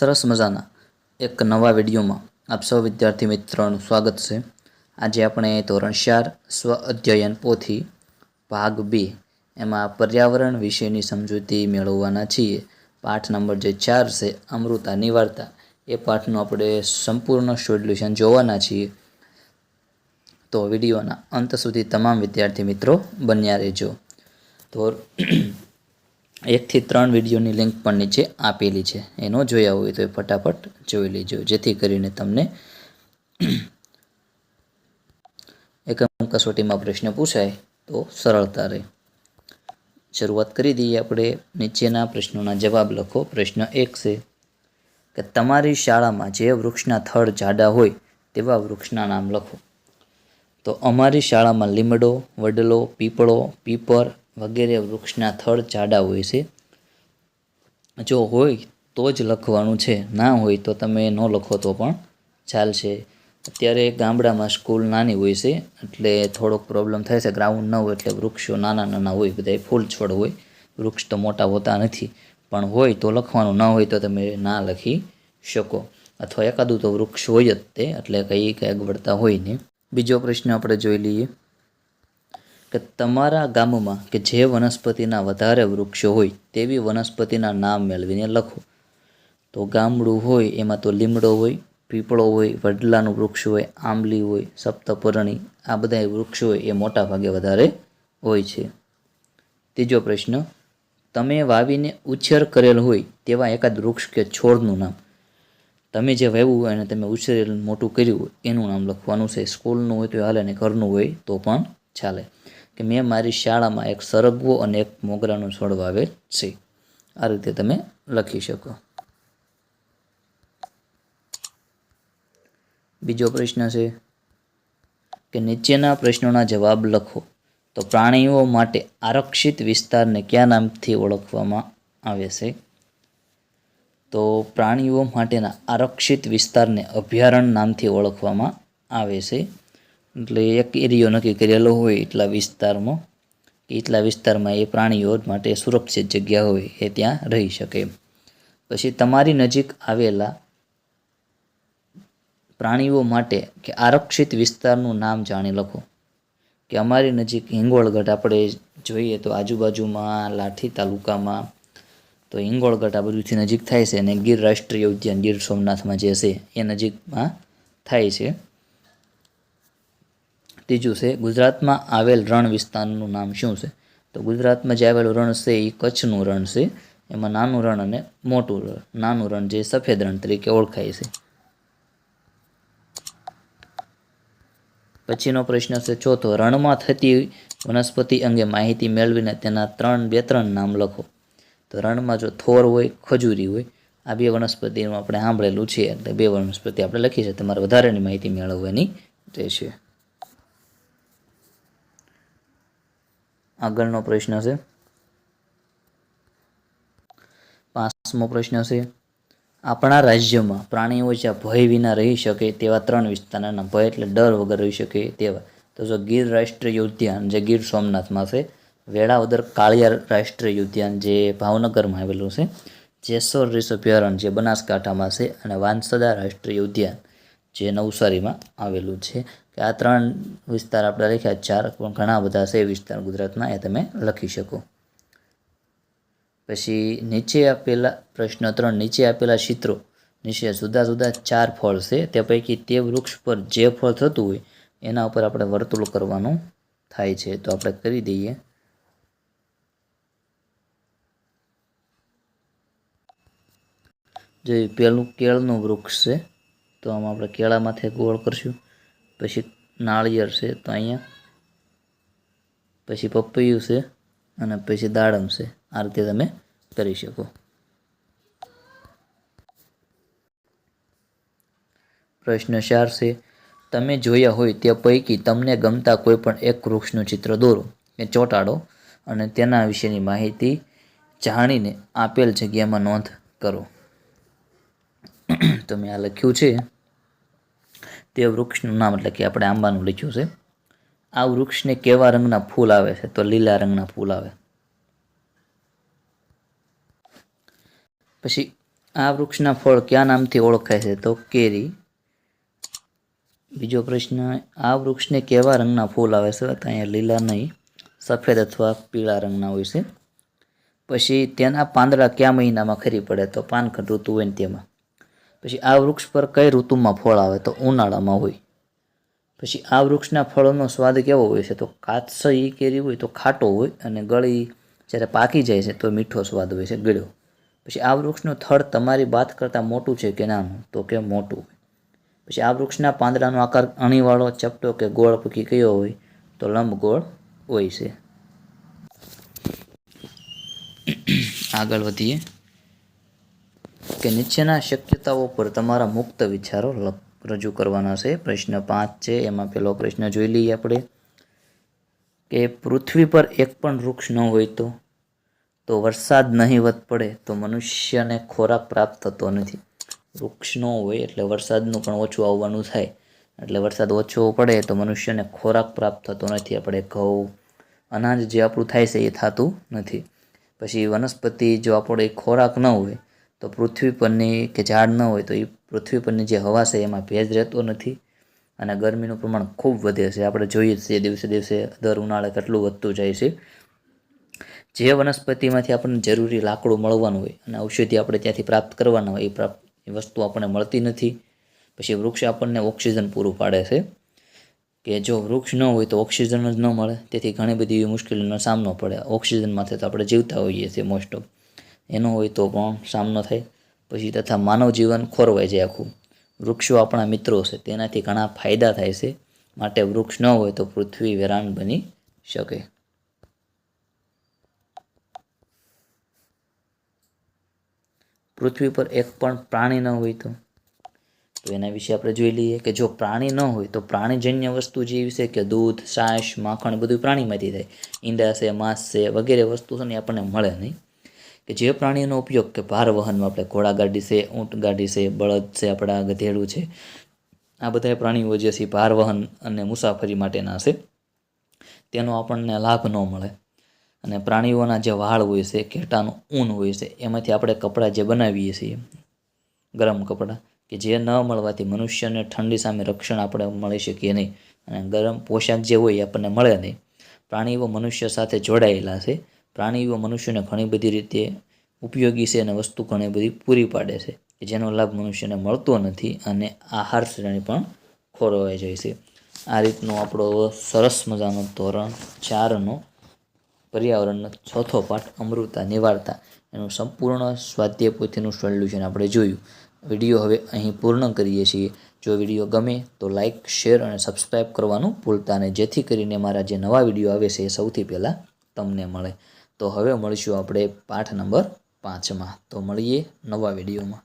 સરસ મજાના એક નવા વિડીયોમાં આપ સૌ વિદ્યાર્થી મિત્રોનું સ્વાગત છે. આજે આપણે ધોરણ ચાર સ્વ અધ્યયન પોથી ભાગ બે એમાં પર્યાવરણ વિશેની સમજૂતી મેળવવાના છીએ. પાઠ નંબર જે ચાર છે, અમૃતા વાર્તા એ પાઠનું આપણે સંપૂર્ણ સોલ્યુશન જોવાના છીએ. તો વિડીયોના અંત સુધી તમામ વિદ્યાર્થી મિત્રો બન્યા રહેજો. તો એકથી ત્રણ વિડીયોની લિંક પણ નીચે આપેલી છે. એનો જોયા હોય તો એ ફટાફટ જોઈ લેજો. જેથી કરીને તમને એકમ કસોટીમાં પ્રશ્ન પૂછાય તો સરળતા રહે. શરૂઆત કરી દઈએ આપણે. નીચેના પ્રશ્નોના જવાબ લખો. પ્રશ્ન એક છે કે તમારી શાળામાં જે વૃક્ષના થડ જાડા હોય તેવા વૃક્ષના નામ લખો. તો અમારી શાળામાં લીમડો, વડલો, પીપળો, પીપર વગેરે વૃક્ષના થડ જાડા હોય છે. જો હોય તો જ લખવાનું છે. ના હોય તો તમે ન લખો તો પણ ચાલશે. અત્યારે ગામડામાં સ્કૂલ નાની હોય છે, એટલે થોડોક પ્રોબ્લેમ થાય છે. ગ્રાઉન્ડ ન હોય એટલે વૃક્ષો નાના નાના હોય બધા ફૂલ છોડ હોય. વૃક્ષ તો મોટા હોતા નથી. પણ હોય તો લખવાનું, ન હોય તો તમે ના લખી શકો. અથવા એકાદું તો વૃક્ષ હોય જ તે, એટલે કંઈ કંઈ અગવડતા હોય ને બીજો પ્રશ્ન આપણે જોઈ લઈએ. કે તમારા ગામમાં કે જે વનસ્પતિના વધારે વૃક્ષો હોય તેવી વનસ્પતિના નામ મેળવીને લખો. તો ગામડું હોય એમાં તો લીમડો હોય, પીપળો હોય, વડલાનું વૃક્ષ હોય, આંબલી હોય, સપ્તપર્ણી, આ બધા વૃક્ષો હોય એ મોટા ભાગે વધારે હોય છે. ત્રીજો પ્રશ્ન, તમે વાવીને ઉછેર કરેલ હોય તેવા એકાદ વૃક્ષ કે છોડનું નામ. તમે જે વાવ્યું હોય અને તમે ઉછેરેલ મોટું કર્યું હોય, એનું નામ લખવાનું છે. સ્કૂલનું હોય તો હાલે અને ઘરનું હોય તો પણ ચાલે. કે મેં મારી શાળામાં એક સરગવો અને એક મોગરાનું છોડ વાવેલ છે. આ રીતે તમે લખી શકો. બીજો પ્રશ્ન છે કે નીચેના પ્રશ્નોના જવાબ લખો. તો પ્રાણીઓ માટે આરક્ષિત વિસ્તારને કયા નામથી ઓળખવામાં આવે છે? તો પ્રાણીઓ માટેના આરક્ષિત વિસ્તારને અભયારણ્ય નામથી ઓળખવામાં આવે છે. એટલે એક એરિયો નક્કી કરેલો હોય એટલા વિસ્તારમાં એટલા વિસ્તારમાં એ પ્રાણીઓ માટે સુરક્ષિત જગ્યા હોય એ ત્યાં રહી શકે પછી તમારી નજીક આવેલા પ્રાણીઓ માટે કે આરક્ષિત વિસ્તારનું નામ જાણી લખો. કે અમારી નજીક હિંગોળગઢ આપણે જોઈએ તો આજુબાજુમાં લાઠી તાલુકામાં તો હિંગોળગઢ આ બધુંથી નજીક થાય છે અને ગીર રાષ્ટ્રીય ઉદ્યાન ગીર સોમનાથમાં જે છે એ નજીકમાં થાય છે. ત્રીજું છે, ગુજરાતમાં આવેલ રણ વિસ્તારનું નામ શું છે? તો ગુજરાતમાં જે આવેલું રણ છે એ કચ્છનું રણ છે. એમાં નાનું રણ અને મોટું રણ. નાનું રણ જે સફેદ રણ તરીકે ઓળખાય છે. પછીનો પ્રશ્ન છે, ચોથો, રણમાં થતી વનસ્પતિ અંગે માહિતી મેળવીને તેના ત્રણ બે ત્રણ નામ લખો. તો રણમાં જો થોર હોય, ખજૂરી હોય, આ બે વનસ્પતિનું આપણે સાંભળેલું છે. એટલે બે વનસ્પતિ આપણે લખી છે. તમારે વધારેની માહિતી મેળવવાની રહેશે. આગળનો પ્રશ્ન છે. પાંચમો પ્રશ્ન છે, આપણા રાજ્યમાં પ્રાણીઓ જ્યાં ભય વિના રહી શકે તેવા ત્રણ વિસ્તારના ભય એટલે ડર વગર રહી શકે તેવા. તો જો ગીર રાષ્ટ્રીય ઉદ્યાન જે ગીર સોમનાથમાં છે, વેળાવદર કાળિયાર રાષ્ટ્રીય ઉદ્યાન જે ભાવનગરમાં આવેલું છે, જેસોર રીસ અભયારણ્ય જે બનાસકાંઠામાં છે અને વાંસદા રાષ્ટ્રીય ઉદ્યાન જે નવસારીમાં આવેલું છે. આ ત્રણ વિસ્તાર આપણે લખ્યા, ચાર પણ ઘણા બધા છે વિસ્તાર ગુજરાતના, એ તમે લખી શકો. પછી નીચે આપેલા પ્રશ્ન ત્રણ, નીચે આપેલા ચિત્રો નીચે જુદા જુદા ચાર ફળ છે. તે પૈકી તે વૃક્ષ પર જે ફળ થતું હોય, એના ઉપર આપણે વર્તુળ કરવાનું થાય છે. તો આપણે કરી દઈએ. જે પેલું કેળનું વૃક્ષ છે, તો આમાં આપણે કેળામાંથી ગોળ કરશું. પછી નાળિયેર છે તો અહીંયા. પછી પપૈયું છે અને પછી દાડમ છે. આ રીતે તમે કરી શકો. પ્રશ્ન ચાર છે, તમે જોયા હોય તે પૈકી તમને ગમતા કોઈ પણ એક વૃક્ષનું ચિત્ર દોરો. કે ચોંટાડો અને તેના વિશેની માહિતી જાણીને આપેલ જગ્યામાં નોંધ કરો. તો મેં આ લખ્યું છે. તે વૃક્ષનું નામ એટલે કે આપણે આંબાનું લીધું છે. આ વૃક્ષને કેવા રંગના ફૂલ આવે છે તો લીલા રંગના ફૂલ આવે. પછી આ વૃક્ષના ફળ કયા નામથી ઓળખાય છે તો કેરી. બીજો પ્રશ્ન, આ વૃક્ષને કેવા રંગના ફૂલ આવે છે? તો અહીંયા લીલા નહીં, સફેદ અથવા પીળા રંગના હોય છે. પછી તેના પાંદડા કયા મહિનામાં ખરી પડે? તો પાનખર ઋતુ હોય ને તેમાં પછી આ વૃક્ષ પર કઈ ઋતુમાં ફળ આવે તો ઉનાળામાં હોય. પછી આ વૃક્ષના ફળોનો સ્વાદ કેવો હોય છે? તો કાચસઈ કેરી હોય તો ખાટો હોય અને ગળી જ્યારે પાકી જાય છે તો મીઠો સ્વાદ હોય છે, ગળ્યો. પછી આ વૃક્ષનું થડ તમારી વાત કરતાં મોટું છે કે નાનું? તો કે મોટું પછી આ વૃક્ષના પાંદડાનો આકાર અણીવાળો, ચપટો કે ગોળ પકી કયો હોય? તો લંબગોળ હોય છે. આગળ વધીએ. કે નીચેના શક્યતાઓ પર તમારા મુક્ત વિચારો રજૂ કરવાના છે. પ્રશ્ન પાંચ છે, એમાં પહેલો પ્રશ્ન જોઈ લઈએ આપણે. કે પૃથ્વી પર એક પણ વૃક્ષ ન હોય તો? તો વરસાદ નહીવત પડે તો મનુષ્યને ખોરાક પ્રાપ્ત થતો નથી. વૃક્ષ ન હોય એટલે વરસાદનું પણ ઓછું આવવાનું થાય. એટલે વરસાદ ઓછો પડે તો મનુષ્યને ખોરાક પ્રાપ્ત થતો નથી. આપણે ઘઉં, અનાજ જે આપણું થાય છે એ થતું નથી. પછી વનસ્પતિ જો આપણે ખોરાક ન હોય તો પૃથ્વી પરની કે ઝાડ ન હોય તો એ પૃથ્વી પરની જે હવા છે એમાં ભેજ રહેતો નથી અને ગરમીનું પ્રમાણ ખૂબ વધે છે. આપણે જોઈએ જ છીએ દિવસે દિવસે દર ઉનાળે કેટલું વધતું જાય છે. જે વનસ્પતિમાંથી આપણને જરૂરી લાકડું મળવાનું હોય અને ઔષધિ આપણે ત્યાંથી પ્રાપ્ત કરવાના હોય એ પ્રાપ્ત એ વસ્તુ આપણને મળતી નથી. પછી વૃક્ષ આપણને ઓક્સિજન પૂરું પાડે છે. કે જો વૃક્ષ ન હોય તો ઓક્સિજન જ ન મળે. તેથી ઘણી બધી એવી મુશ્કેલીનો સામનો પડે. ઓક્સિજનમાંથી તો આપણે જીવતા હોઈએ છીએ મોસ્ટ ઓફ એનો હોય તો પણ સામનો થાય. પછી તથા માનવ જીવન ખોરવાય જાય આખું. વૃક્ષો આપણા મિત્રો છે, તેનાથી ઘણા ફાયદા થાય છે. માટે વૃક્ષ ન હોય તો પૃથ્વી વેરાન બની શકે. પૃથ્વી પર એક પણ પ્રાણી ન હોય તો. તો એના વિશે આપણે જોઈ લઈએ કે જો પ્રાણી ન હોય તો પ્રાણીજન્ય વસ્તુ જેવી છે કે દૂધ છાશ માખણ બધું પ્રાણીમાંથી થાય. ઈંડા છે, માંસ છે, વગેરે વસ્તુ છે ને આપણને મળે નહીં. કે જે પ્રાણીઓનો ઉપયોગ કે ભાર વહનમાં આપણે ઘોડાગાડી છે, ઊંટ ગાડી છે, બળદ છે, આપણા ગધેડું છે, આ બધા પ્રાણીઓ જે છે ભાર વહન અને મુસાફરી માટેના છે. તેનો આપણને લાભ ન મળે. અને પ્રાણીઓના જે વાળ હોય છે, ઘેટાનું ઊન હોય છે, એમાંથી આપણે કપડાં જે બનાવીએ છીએ, ગરમ કપડાં, કે જે ન મળવાથી મનુષ્યને ઠંડી સામે રક્ષણ આપણે મળી શકીએ નહીં. અને ગરમ પોશાક જે હોય એ આપણને મળે નહીં. પ્રાણીઓ મનુષ્ય સાથે જોડાયેલા છે. પ્રાણીઓ મનુષ્યને ઘણી બધી રીતે ઉપયોગી છે અને વસ્તુ ઘણી બધી પૂરી પાડે છે જેનો લાભ મનુષ્યને મળતો નથી અને આહાર શ્રેણી પણ ખોરવાઈ જાય છે. આ રીતનો આપણો સરસ મજાનો ધોરણ ચારનો પર્યાવરણનો ચોથો પાઠ અમૃતા નિવારતા એનું સંપૂર્ણ સ્વાધ્યાય પોથીનું સોલ્યુશન આપણે જોયું. વીડિયો હવે અહીં પૂર્ણ કરીએ છીએ. જો વીડિયો ગમે તો લાઇક શેર અને સબસ્ક્રાઈબ કરવાનું ભૂલતા નહીં. જેથી કરીને મારા જે નવા વીડિયો આવે છે એ સૌથી પહેલાં તમને મળે. તો હવે મળીશું આપણે પાઠ નંબર પાંચમાં. તો મળીએ નવા વિડીયોમાં.